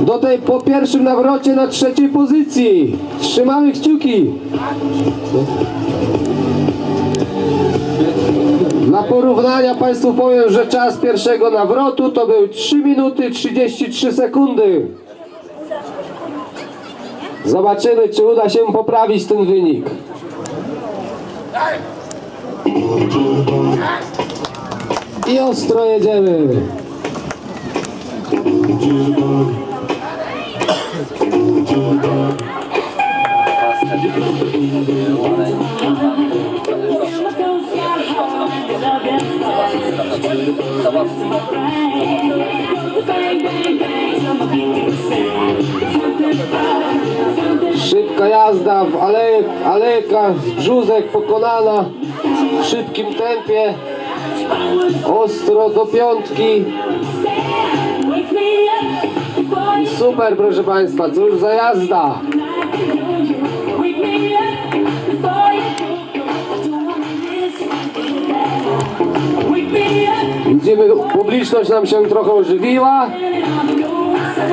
Do tej po pierwszym nawrocie na trzeciej pozycji. Trzymamy kciuki. Dla porównania Państwu powiem, że czas pierwszego nawrotu to był 3 minuty 33 sekundy. Zobaczymy, czy uda się poprawić ten wynik. I ostro jedziemy. Szybka jazda w alej, alejkach, brzuzek pokonana w szybkim tempie. Ostro do piątki. Super, proszę Państwa, cóż za jazda. Widzimy, publiczność nam się trochę ożywiła.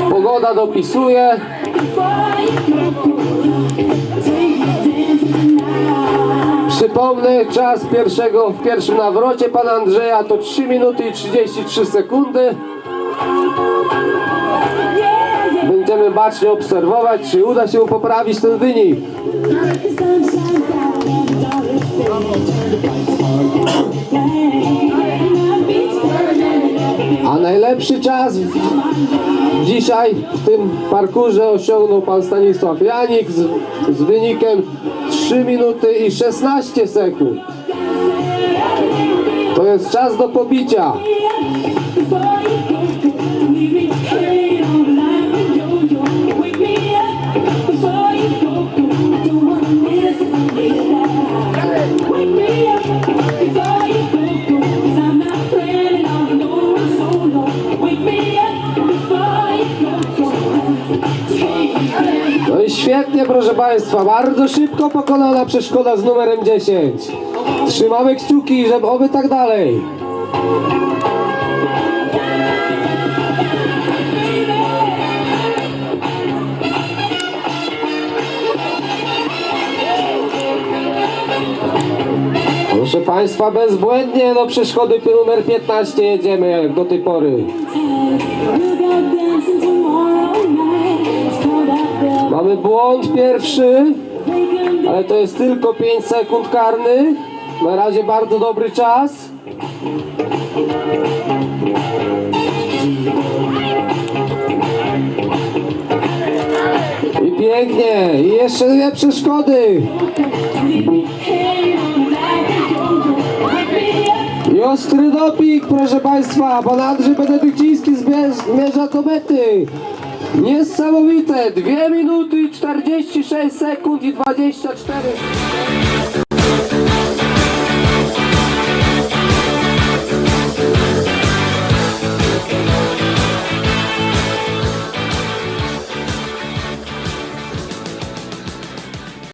Pogoda dopisuje. Przypomnę, czas pierwszego w pierwszym nawrocie pana Andrzeja to 3 minuty i 33 sekundy. Będziemy bacznie obserwować, czy uda się poprawić ten wynik. Najlepszy czas dzisiaj w tym parkurze osiągnął pan Stanisław Janik z, z wynikiem 3 minuty i 16 sekund. To jest czas do pobicia. Świetnie, proszę Państwa, bardzo szybko pokonana przeszkoda z numerem 10. Trzymamy kciuki, żeby oby tak dalej. Proszę Państwa, bezbłędnie do przeszkody numer 15 jedziemy jak do tej pory. Błąd pierwszy, ale to jest tylko 5 sekund karnych. Na razie bardzo dobry czas. I pięknie. I jeszcze dwie przeszkody. I ostry doping, proszę Państwa. Pan Andrzej Benedykciński zmie- zmierza do mety. Niesamowite. 2 minuty 46 sekund i 24